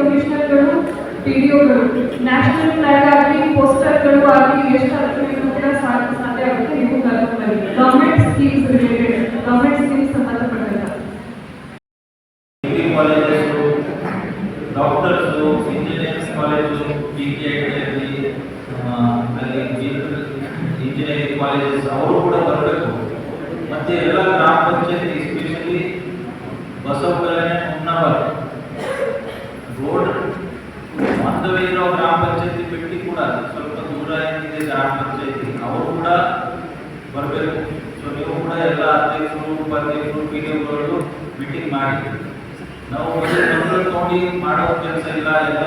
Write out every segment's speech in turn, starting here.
ಕಮಿಷನರ್ಗಳು, ಪಿಡಿಒಗಳು national flag ಆಗಲಿ, ಪೋಸ್ಟರ್ಗಳು ಆಗಲಿ, ಎಷ್ಟು ಅರ್ಥ ಕೂಡ ಸಾಧ್ಯ ಆಗುತ್ತೆ ನೀವು ಬನ್ನಿ government schemes related government scheme ಸಂಬಂಧಪಟ್ಟಂತ. Colleges doctors engineering college engineering colleges ಅವರು ಕೂಡ ಬರಬೇಕು. ಮತ್ತು ಎಲ್ಲ ಗ್ರಾಮ ಪಂಚಾಯತ್ ಎಸ್ಪೆಷಲಿ ಬಸವ ಕಲ್ಯಾಣ ಹುಮ್ನಾಬಾದ್ ರೋಡ್ ಮಧ್ಯವೇ ಇರೋ ಗ್ರಾಮ ಪಂಚಾಯತಿ ಬಿಟ್ಟು ಕೂಡ ಸ್ವಲ್ಪ ದೂರ ಏನಿದೆ ಗ್ರಾಮ ಪಂಚಾಯತಿ. ಅವರು ಕೂಡ ಬರಬೇಕು. ಸೊ ನೀವು ಕೂಡ ಎಲ್ಲ ಅಧ್ಯಕ್ಷರು, ಉಪಾಧ್ಯಕ್ಷರು, ಪಿ ಡಿ ಒಗಳು ಮೀಟಿಂಗ್ ಮಾಡಿ ನಾವು ನೋಡಿ ಮಾಡೋ ಕೆಲಸ ಇಲ್ಲ. ಎಲ್ಲ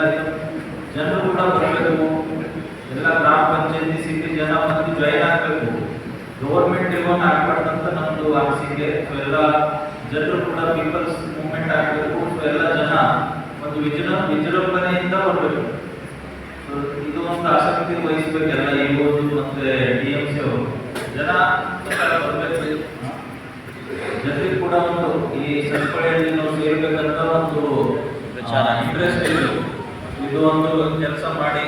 ಜನರು ಕೂಡ ಬರಬೇಕು. ಎಲ್ಲ ಗ್ರಾಮ ಪಂಚಾಯತಿ ಸಿಟಿ ಜನ ಬಂದು ಜಾಯಿನ್ ಆಗಬೇಕು. ಗೌರ್ಮೆಂಟ್ ಇರೋನ್ ಆಗ್ಬಾರ್ದು ಅಂತ ನಮ್ಮದು ಅನಿಸಿಕೆ. ಸೊ ಎಲ್ಲ ಜನರು ಕೂಡ ಪೀಪಲ್ಸ್ ಮೂವ್ಮೆಂಟ್ ಆಗಬೇಕು. ಸೊ ಎಲ್ಲ ಜನ ವಿಜೃ ವಿಜೃಂಭಣೆಯಿಂದ ಬರಬೇಕು ಸೊ ಇದು ಒಂದು ಆಸಕ್ತಿ ವಹಿಸಬೇಕೆಲ್ಲ ಒಂದು ಮತ್ತೆ ಡಿ ಎಂ ಸಿ ಅವರು. ಜನ ಬರಬೇಕು. ಜನರಿಗೆ ಕೂಡ ಒಂದು ಈ ಸರಪಳಿಯಲ್ಲಿ ನಾವು ಸೇರ್ಬೇಕಂತ ಒಂದು ವಿಚಾರ. ಇಂಟ್ರೆಸ್ಟ್ ಇದೆ. ಇದು ಒಂದು ಕೆಲಸ ಮಾಡಿ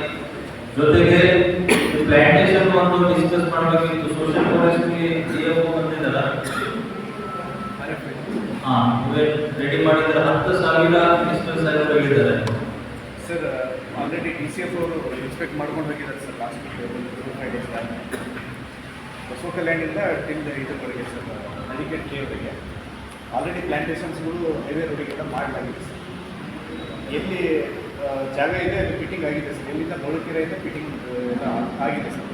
ಜೊತೆಗೆ ಪ್ಲಾಂಟೇಶನ್ ಒಂದು ಡಿಸ್ಕಸ್ ಮಾಡಬೇಕಿತ್ತು. ಸೋಷಿಯಲ್ ಫಾರೆಸ್ಟ್ರಿ ಡಿಎಫ್ ಬಂದಿದ್ದಲ್ಲ ಹಾ ರೆಡಿ ಮಾಡಿದ್ರೆ ಹತ್ತು ಸಾವಿರ ಮಿನಿಸ್ಟರ್ ಸಾವಿರ ಹೇಳಿದ್ದಾರೆ sir already D C F ಅವರು ಇನ್ಸ್ಪೆಕ್ಟ್ ಮಾಡ್ಕೊಂಡು ಹೋಗಿದ್ದಾರೆ sir last five days Basava ಕಲ್ಯಾಣಿಂದ ಟಿಲ್ ಇದುವರೆಗೆ ಸರ್ ನದಿಗೇಟ್ ಕೇವರೆಗೆ ಆಲ್ರೆಡಿ ಪ್ಲಾಂಟೇಶನ್ಸ್ಗಳು ಹೈವೇ ರೋಡಿಗೆಲ್ಲ ಮಾಡಲಾಗಿದೆ ಸರ್ ಎಲ್ಲಿ ಜಾಗ ಇದೆ, ಅದು ಫಿಟ್ಟಿಂಗ್ ಆಗಿದೆ ಸರ್ ಎಲ್ಲಿಂದ ಮೊಳಕೆರೆಯಿಂದ ಫಿಟ್ಟಿಂಗ್ ಎಲ್ಲ ಆಗಿದೆ ಸರ್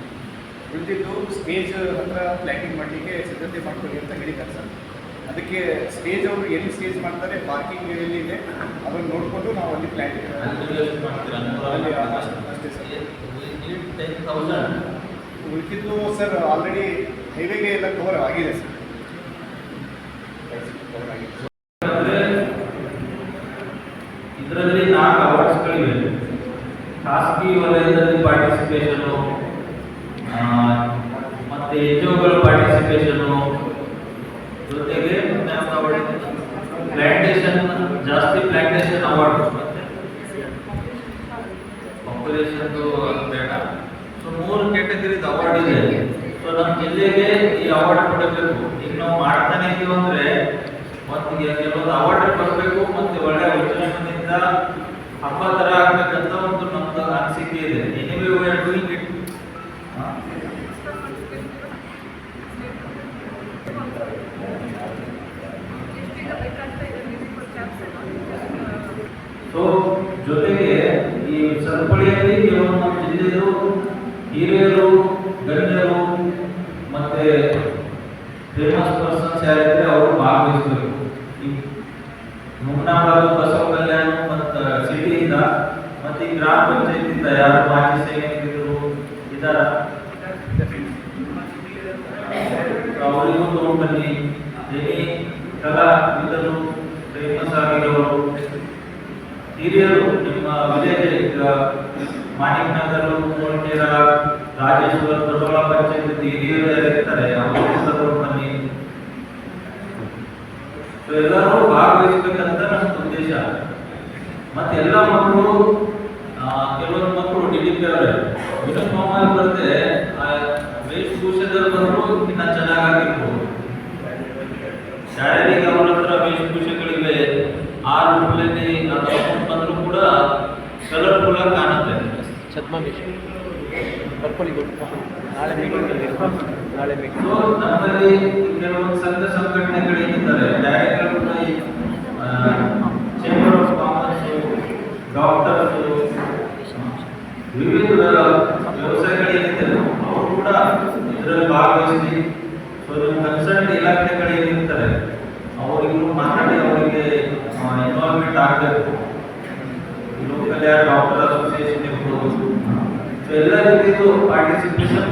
ಉಳಿದಿದ್ದು ಸ್ಟೇಜ್ ಹತ್ರ ಪ್ಲ್ಯಾಟಿಂಗ್ ಮಾಡಲಿಕ್ಕೆ ಸಿದ್ಧತೆ ಮಾಡ್ಕೊಳ್ಳಿ ಅಂತ ಹೇಳಿದ್ದಾರೆ ಸರ್ ಅದಕ್ಕೆ ಸ್ಟೇಜ್ ಅವರು ಎಲ್ಲಿ ಸ್ಟೇಜ್ ಮಾಡ್ತಾರೆ ಪಾರ್ಕಿಂಗ್ ಎಲ್ಲಿದೆ ಅದನ್ನು ನೋಡಿಕೊಂಡು ನಾವು ಅಲ್ಲಿ ಪ್ಲ್ಯಾನ್ ಅಷ್ಟೇ- ಸರ್. ಉಳಿದಿದ್ದು ಸರ್ ಆಲ್ರೆಡಿ ಹೈವೇಗೆ ಎಲ್ಲ ಕವರ್ ಆಗಿದೆ ಸರ್. ಇದರಲ್ಲಿ ನಾಲ್ಕು ಅವಾರ್ಡ್ಸ್ಗಳಿವೆ ಖಾಸಗಿ ವಲಯದಲ್ಲಿ ಪಾರ್ಟಿಸಿಪೇಷನು ಮತ್ತೆ ಎನ್ ಜಿ ಒಗಳ ಪಾರ್ಟಿಸಿಪೇಷನು ಜೊತೆಗೆ ಪ್ಲಾಂಟೇಶನ್ ಜಾಸ್ತಿ ಪ್ಲಾಂಟೇಶನ್ ಅವಾರ್ಡ್ ಮತ್ತೆ ಪಾಪ್ಯುಲೇಷನ್ದು ಬೇಡ. ಸೊ ಮೂರು ಕ್ಯಾಟಗರಿದ ಅವಾರ್ಡ್ ಇದೆ. ಸೊ ನಮ್ಮ ಜಿಲ್ಲೆಗೆ ಈ ಅವಾರ್ಡ್ ಕೊಡಬೇಕು. ಈಗ ನಾವು ಮಾಡ್ತಾನೆ ಇದೀವಿ ಅಂದ್ರೆ ಈಗ ಕೆಲವೊಂದು ಅವಾರ್ಡ್ ಬರಬೇಕು ಮತ್ತೆ ಒಳ್ಳೆ ಯೋಜನೆಯಿಂದ ಹಬ್ಬ ತರ ಆಗ್ಬೇಕಂತ ಒಂದು ನಮ್ದು ಅನಿಸಿಕೆ ಇದೆ. Anyway we are doing it so ಜೊತೆಗೆ ಈ ಸರಪಳಿಯಲ್ಲಿ ಕೆಲವೊಮ್ಮೆ ನಮ್ಮ ಜಿಲ್ಲೆಯರು ಹಿರಿಯರು, ಗಣ್ಯರು ಮತ್ತೆ ಫೇಮಸ್ ಪರ್ಸನ್ಸ್ ಯಾರಿದ್ರೆ ಅವರು ಭಾಗವಹಿಸಬೇಕು ಮುಮ್ನಾಬಾದು ಬಸವ ಕಲ್ಯಾಣ ಮತ್ತು ಸಿಟಿಯಿಂದ ಮತ್ತೆ ಈ ಗ್ರಾಮ ಪಂಚಾಯತಿಯಿಂದ ಯಾರು ಮಾಜಿ ಸೈನಿಕರು ಇದ್ದಾರ ಅವರಿಗೂ ತಗೊಂಡ್ಬನ್ನಿ ಎನಿ ಕಲಾ ಇದ್ದರು ಫೇಮಸ್ ಆಗಿರೋರು ಹಿರಿಯರು ನಿಮ್ಮ ವಿಲೇಜ್ ಮಾಣಿಕ್ ನಗರ ಕೋಟೆರ ರಾಜೇಶ್ವರ ದೊಡ್ಡಬಳ ಪಂಚಾಯತ್ ಹಿರಿಯರು ಯಾರು ಇರ್ತಾರೆ. ಅವರು ತಗೊಂಡು ಬನ್ನಿ ಸೊ ಎಲ್ಲರೂ ಭಾಗವಹಿಸ್ಬೇಕಂತ ನನ್ನ ಉದ್ದೇಶ. ಮತ್ತೆ ಎಲ್ಲ ಮಕ್ಕಳು ಕೆಲವೊಂದು ಮಕ್ಕಳು ಡಿ ಡಿ ಪಿ ಅವರೇ. ಯೂನಿಫಾರ್ಮ್ ಬರುತ್ತೆ ವೇಷಭೂಷದಲ್ಲಿ ಬಂದರೂ ಇನ್ನ ಚೆನ್ನಾಗಿರ್ಬೋದು ಶಾಲೆಗೆ ಅವರ ಹತ್ರ ವೇಷಭೂಷೆಗಳಿವೆ ಆ ಬಂದ್ರು ಕೂಡ ಕಲರ್ಫುಲ್ ಆಗಿ ಕಾಣುತ್ತೆ ಛದ್ಮವೇಶ ಬರ್ಕೊಳ್ಳಿ ನಾಳೆ ಮೀಟಿಂಗ್ ನಾಳೆ ಮೀಟಿಂಗ್ ಸೊ ನಮ್ಮಲ್ಲಿ ಕೆಲವೊಂದು ಸಂಘ ಸಂಘಟನೆಗಳಿದ್ದಾರೆ director chamber of commerce doctors ವಿವಿಧ ವ್ಯವಸಾಯಗಳೇನಿದ್ದಾರೆ ಅವರು ಕೂಡ ಇದರಲ್ಲಿ ಭಾಗವಹಿಸಿ ಸೊ ನಿಮ್ಮ ಕನ್ಸರ್ನ್ ಇಲಾಖೆಗಳೇನಿರ್ತಾರೆ ಅವರಿಗೂ ಮಾತಾಡಿ ಅವರಿಗೆ ಇನ್ವಾಲ್ವ್ಮೆಂಟ್ ಆಗಬೇಕು. ಯಾರು ಡಾಕ್ಟರ್ ಅಸೋಸಿಯೇಷನ್ ಇರ್ಬೋದು ಸೊ ಎಲ್ಲ ರೀತಿಯದು ಪಾರ್ಟಿಸಿಪೇಷನ್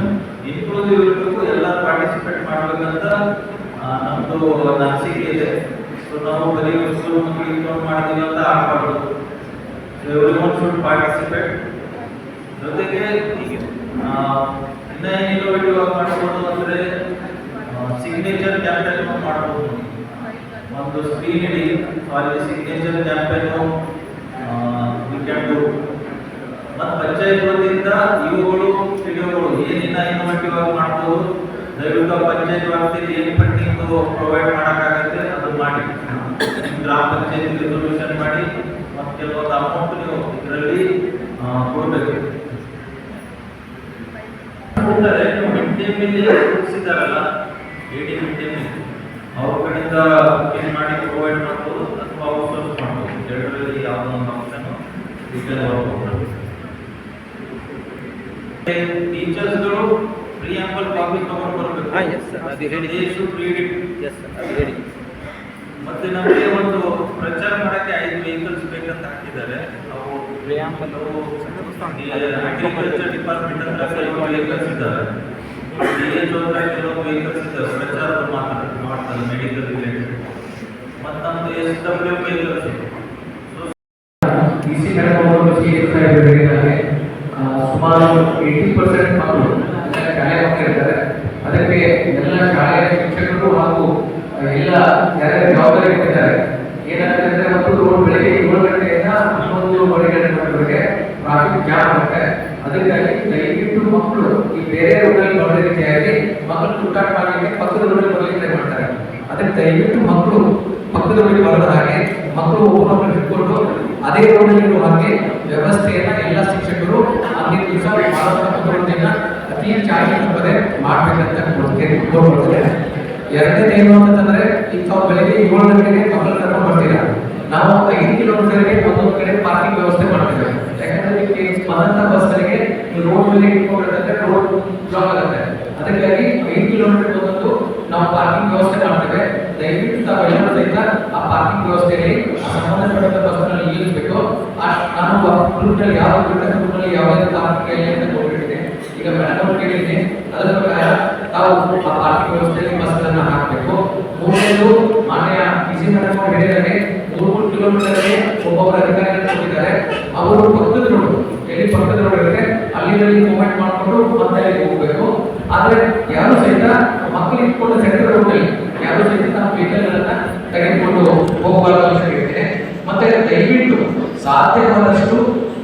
ಇನ್ಕ್ಲೂಸಿವ್ ಇರಬೇಕು ಎಲ್ಲ ಪಾರ್ಟಿಸಿಪೇಟ್ ಮಾಡ್ಬೇಕಂತ ನಮ್ಮದು ಅನಿಸಿಕೆ ಇದೆ. ಸೊ ನಾವು ಬರೀ ಸ್ಕೂಲ್ ಮಕ್ಕಳಿಗೆ ಇಟ್ಕೊಂಡು ಮಾಡ್ತೀವಿ ಅಂತ ಆಗ್ಬಾರ್ದು. So every one should participate ಜೊತೆಗೆ ಇನ್ನ ಇನ್ನೋವೇಟಿವ್ ಆಗಿ ಮಾಡ್ಬೋದು ಅಂದ್ರೆ ಸಿಗ್ನೇಚರ್ ಕ್ಯಾಂಪೇನ್ ಮಾಡ್ಬೋದು. ಒಂದು ಸ್ಕ್ರೀನ್ ಇಡಿ ಸಿಗ್ನೇಚರ್ ಕ್ಯಾಂಪೇನು ಮತ್ತು ಪಂಚಾಯತ್ ವತಿಯಿಂದ ಇವುಗಳು ಪಿಡಿಒಗಳು ಏನಿನ್ನ ಇನ್ನೋವೇಟಿವ್ ಆಗಿ ಮಾಡ್ಬೋದು, ದಯವಿಟ್ಟು ಪಂಚಾಯತ್ ವ್ಯಾಪ್ತಿಯಲ್ಲಿ ಏನು ಫಂಡಿಂಗ್ ಪ್ರೊವೈಡ್ ಮಾಡೋಕ್ಕಾಗತ್ತೆ ಅದನ್ನ ಮಾಡಿ. ಗ್ರಾಮ ಪಂಚಾಯತ್ ರೆಸೊಲ್ಯೂಷನ್ ಮಾಡಿ, ಮತ್ತು ಕೆಲವೊಂದು ಅಮೌಂಟ್ ನೀವು ಇದರಲ್ಲಿ ಕೊಡಬೇಕು. ಕೊಡ್ತಾರೆ ಮಿಡ್ ಡೇ ಮೀಲ್ ಕೊಡಿಸಿದಾರಲ್ಲ ಏಡಿ ಮಿಡ್ ಡೇ ಮೀಲ್ ಅವ್ರ ಕಡೆಯಿಂದ ಏನು ಮಾಡಿ ಪ್ರೊವೈಡ್ ಮಾಡ್ಬೋದು ಅಥವಾ ಔಟ್ಸೋರ್ಸ್ ಮಾಡ್ಬೋದು ಎರಡರಲ್ಲಿ ಯಾವುದೋ ಒಂದು ಆಪ್ಷನ್ ರಿಟರ್ನ್ ಮಾಡ್ಬೋದು ಟೀಚರ್ಸ್ಗಳು ಪ್ರಿಯಾಂಬಲ್ ಕಾಪಿ ತಗೊಂಡು ಬರಬೇಕು. ಹಾಂ ಎಸ್ ಸರ್ ಅದು ಹೇಳಿ ರೀಡ್ ಎಸ್ ಸರ್ ಅದು ಹೇಳಿ ಮತ್ತೆ ನಮಗೆ ಒಂದು ಪ್ರಚಾರ ಮಾಡಕ್ಕೆ ಐದು ವೆಹಿಕಲ್ಸ್ ಬೇಕಂತ ಹಾಕಿದ್ದಾರೆ. ಅವು ಪ್ರಿಯಾಂಬಲ್ ಅಗ್ರಿಕಲ್ಚರ್ ಡಿಪಾರ್ಟ್ಮೆಂಟ್ ಹತ್ರ ಕೆಲವು ವೆಹಿಕಲ್ಸ್ ಇದ್ದಾರೆ. ಡಿ ಎಚ್ ಹತ್ರ ಕೆಲವು ವೆಹಿಕಲ್ಸ್ ಇದ್ದಾರೆ. ಪ್ರಚಾರದ ಮಾತ್ರ ಮಾಡ್ತಾರೆ ಮೆಡಿಕಲ್ ರಿಲೇಟೆಡ್ ಮತ್ತು ನಮ್ದು S W vehicles C madam ಅವರು ಸುಮಾರು ಏಯ್ಟಿ ಪರ್ಸೆಂಟ್ ಮಕ್ಕಳು ಶಾಲೆ ಮಕ್ಕಳಿರ್ತಾರೆ ಅದಕ್ಕೆ ಎಲ್ಲ ಶಾಲೆಯ ಶಿಕ್ಷಕರು ಹಾಗೂ ಎಲ್ಲ ಯಾರ್ಯಾರು ಜವಾಬ್ದಾರಿ ಕೊಟ್ಟಿದ್ದಾರೆ ಏನಾಗುತ್ತೆ ಮಕ್ಕಳು ಬೆಳಿಗ್ಗೆ ಏಳು ಗಂಟೆಯಿಂದ ಹನ್ನೊಂದು ಗಂಟೆವರೆಗೆ ಟ್ರಾಫಿಕ್ ಜಾಮ್ ಆಗುತ್ತೆ. ಅದಕ್ಕಾಗಿ ದಯವಿಟ್ಟು ಮಕ್ಕಳು, ಈ ಬೇರೆ ರೋಡಲ್ಲಿ ಬರೋ ರೀತಿಯಾಗಿ ಮಕ್ಕಳು ತುಟ್ಟಾಟ ಮಾಡಲಿಕ್ಕೆ ಪಕ್ಕದ ರೋಡಲ್ಲಿ ಬರಲಿಕ್ಕೆ ಮಾಡ್ತಾರೆ. ಅದಕ್ಕೆ ದಯವಿಟ್ಟು ಮಕ್ಕಳು ಪಕ್ಕದ ರೋಡಿಗೆ ಬರದ ಹಾಗೆ ಮಕ್ಕಳು ಒಬ್ಬರೊಬ್ಬರು ಹಿಡ್ಕೊಂಡು ಅದೇ ರೋಡಲ್ಲಿರುವ ಹಾಗೆ ವ್ಯವಸ್ಥೆಯನ್ನ ಎಲ್ಲ ಶಿಕ್ಷಕರು ಅತಿ ಹೆಚ್ಚಾಗಿ ತಪ್ಪದೆ ಮಾಡ್ಬೇಕಂತ ಕೊಡ್ತೇನೆ ಏನು ಅಂತಂದ್ರೆ ಈಗ ತಾವು ಏಳು ಗಂಟೆಗೆ ಮಕ್ಕಳು ಕರ್ಕೊಂಡು ಬರ್ತೀರಾ? ನಾವು ಐದು ಕಿಲೋಮೀಟರ್ಗೆ ಒಂದೊಂದು ಕಡೆ ಪಾರ್ಕಿಂಗ್ ವ್ಯವಸ್ಥೆ ಮಾಡ್ತೇವೆ. ಯಾಕಂದ್ರೆ ನಿಮಗೆ ಬಂದಂತ ಬಸ್ಗಳಿಗೆ ರೋಡ್ ಮೇಲೆ ಇಟ್ಕೊಂಡಿರ್ತಂದ್ರೆ ರೋಡ್ ಬ್ಲಾಕ್ ಆಗುತ್ತೆ. ಅದಕ್ಕಾಗಿ ಐದು ಕಿಲೋಮೀಟರ್ ಒಂದೊಂದು ನಾವು ಪಾರ್ಕಿಂಗ್ ವ್ಯವಸ್ಥೆ ಮಾಡ್ತೇವೆ. ದಯವಿಟ್ಟು ತಾವೆಲ್ಲರೂ ಸಹಿತ ಆ ಪಾರ್ಕಿಂಗ್ ವ್ಯವಸ್ಥೆಯಲ್ಲಿ ಸಂಬಂಧಪಟ್ಟಂತ ಸಂಬಂಧಪಟ್ಟ ಬಸ್ನಲ್ಲಿ ನಿಲ್ಲಿಸಬೇಕು ನಾನು ಗ್ರೂಪ್ನಲ್ಲಿ ಯಾವ ಗ್ರೂಪ್ನಲ್ಲಿ ಯಾವುದೇ ಪಾರ್ಕಿಂಗ್ ಅಂತ ಕೊಟ್ಟಿದ್ದೀನಿ ಈಗ ಮೇಡಮ್ ಕೇಳಿದ್ದೀನಿ ಅದರ ಪ್ರಕಾರ ತಾವು ಆ ಪಾರ್ಕಿಂಗ್ ವ್ಯವಸ್ಥೆಯಲ್ಲಿ ಬಸ್ಗಳನ್ನು ಹಾಕಬೇಕು. ಮೂರನೇದು, ಮಾನ್ಯ ಬಿಸಿ ಮೇಡಮ್ ಅವರು ಹೇಳಿದರೆ ಮೂರು ಮೂರು ಕಿಲೋಮೀಟರ್ಗೆ ಅಧಿಕಾರಿಗಳು ಕೊಟ್ಟಿದ್ದಾರೆ. ಅವರು ಪಕ್ಕದ ರೋಡ್ ಎಲ್ಲಿ ಪಕ್ಕದ ರೋಡ್ ಇರುತ್ತೆ ಅಲ್ಲಿ ಮೂವ್ಮೆಂಟ್ ಮಾಡಿಕೊಂಡು ಮತ್ತೆ ಹೋಗಬೇಕು. ಆದರೆ ಯಾರು ಸಹಿತ ಮಕ್ಕಳು ಇಟ್ಕೊಂಡು ಸೆಂಟರ್ ವೆಹಿಕಲ್ಗಳನ್ನ ತೆಗೆದುಕೊಂಡು ಹೋಗಬಾರದು ಅಂತ ಹೇಳ್ತೇನೆ ಮತ್ತೆ ದಯವಿಟ್ಟು ಸಾಧ್ಯವಾದಷ್ಟು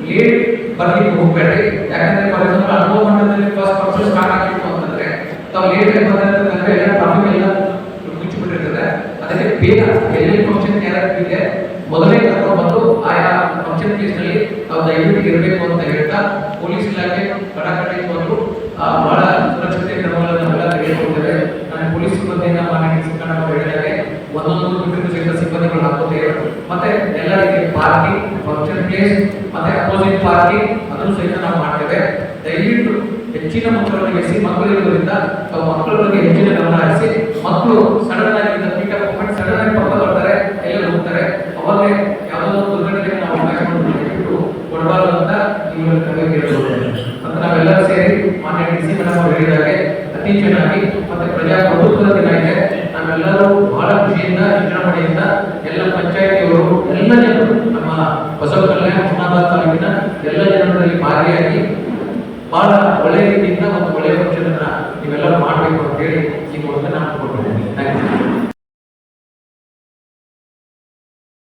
ಲೇಟ್ ಬರ್ಲಿಕ್ಕೆ ಹೋಗ್ಬೇಡಿ ಯಾಕಂದ್ರೆ ಫಾರ್ ಎಕ್ಸಾಂಪಲ್ ಅನುಭವ ಮಂಡಲದಲ್ಲಿ ಫಸ್ಟ್ ಸ್ಟಾರ್ಟ್ ಆಗಿತ್ತು ಅಂತಂದ್ರೆ ತಾವು ಲೇಟ್ ಆಗಿ ಬಂದಂತಂದ್ರೆ ಎಲ್ಲ ಪ್ರಾಬ್ಲಮ್ ಎಲ್ಲ ಮುಚ್ಚಿಬಿಟ್ಟಿರ್ತದೆ. ಅದಕ್ಕೆ ಬೇಗ ಎಲ್ಲಿ ಫಂಕ್ಷನ್ ಯಾರು ಇದೆ, ಮೊದಲೇ ಕರ್ಕೊಂಡು ಆಯಾ ಫಂಕ್ಷನ್ ಪ್ಲೇಸ್ನಲ್ಲಿ ತಾವು ದಯವಿಟ್ಟು ಇರಬೇಕು ಅಂತ ಹೇಳ್ತಾ ಪೊಲೀಸ್ ಇಲಾಖೆ ಕಡಾಕಡೆ ಬಂದು ಬಹಳ ಸುರಕ್ಷತೆ ಕ್ರಮಗಳನ್ನೆಲ್ಲ ತೆಗೆದುಕೊಂಡಿದೆ ನಾನು ಪೊಲೀಸ್ ಸಿಬ್ಬಂದಿಯಿಂದ ಮಾನ್ಯ ಸಿಕ್ಕಣ್ಣ ಹೇಳಿದ್ದಾರೆ ಒಂದೊಂದು ಸಹಿತ ಸಿಬ್ಬಂದಿಗಳು ಹಾಕೋತೇವೆ ಮತ್ತೆ ಎಲ್ಲರಿಗೆ ಪಾರ್ಕಿಂಗ್ ಫಂಕ್ಷನ್ ಪ್ಲೇಸ್ ಮತ್ತೆ ಅಪೋಸಿಟ್ ಪಾರ್ಕಿಂಗ್ ಅದನ್ನು ಸಹಿತ ನಾವು ಮಾಡ್ತೇವೆ. ದಯವಿಟ್ಟು ಹೆಚ್ಚಿನ ಮಕ್ಕಳನ್ನು ಎಸಿ ಮಕ್ಕಳಿರೋದ್ರಿಂದ ಮಕ್ಕಳ ಬಗ್ಗೆ ಹೆಚ್ಚಿನ ಗಮನ ಹರಿಸಿ, ಮಕ್ಕಳು ಸಡನ್ ಆಗಿ ಪಿಕಪ್ ಮೂಮೆಂಟ್ ಸಡನ್ ಆಗಿ ಪಕ್ಕ ಬರ್ತಾರೆ ಎಲ್ಲ ಹೋಗ್ತಾರೆ ಅವಾಗಲೇ ಯಾವುದೋ ಒಂದು ದುರ್ಘಟನೆಗೆ ನಾವು ಅವಕಾಶ ಮಾಡಿಬಿಟ್ಟು ಕೊಡಬಾರದು ಅಂತ ನೀವು ಕರೆ ಕೇಳ್ಬೋದು ಅಂತ ನಾವೆಲ್ಲರೂ ಸೇರಿ ಮಾನ್ಯ ಡಿ ಸಿ ಮೇಡಮ್ ಅವರು ಹೇಳಿದಾಗೆ ಅತಿ ಚೆನ್ನಾಗಿ ಮತ್ತೆ ಪ್ರಜಾಪ್ರಭುತ್ವದ ದಿನ ಇದೆ ನಾವೆಲ್ಲರೂ ಬಹಳ ಖುಷಿಯಿಂದ ವಿಜೃಂಭಣೆಯಿಂದ ಎಲ್ಲ ಪಂಚಾಯತಿಯವರು ಎಲ್ಲ ಜನರು, ನಮ್ಮ ಬಸವ ಕಲ್ಯಾಣ ಹುಮನಾಬಾದ್ ತಾಲೂಕಿನ ಎಲ್ಲ ಜನರಲ್ಲಿ ಭಾಗಿಯಾಗಿ ಬಹಳ ಒಳ್ಳೆಯ ರೀತಿಯಿಂದ ಒಂದು ಒಳ್ಳೆಯ ಪಕ್ಷದನ್ನ ನೀವೆಲ್ಲರೂ ಮಾಡಬೇಕು ಅಂತ ಹೇಳಿ ಈ ಮೂಲಕ ನಾನು ಕೊಟ್ಟಿದ್ದೇನೆ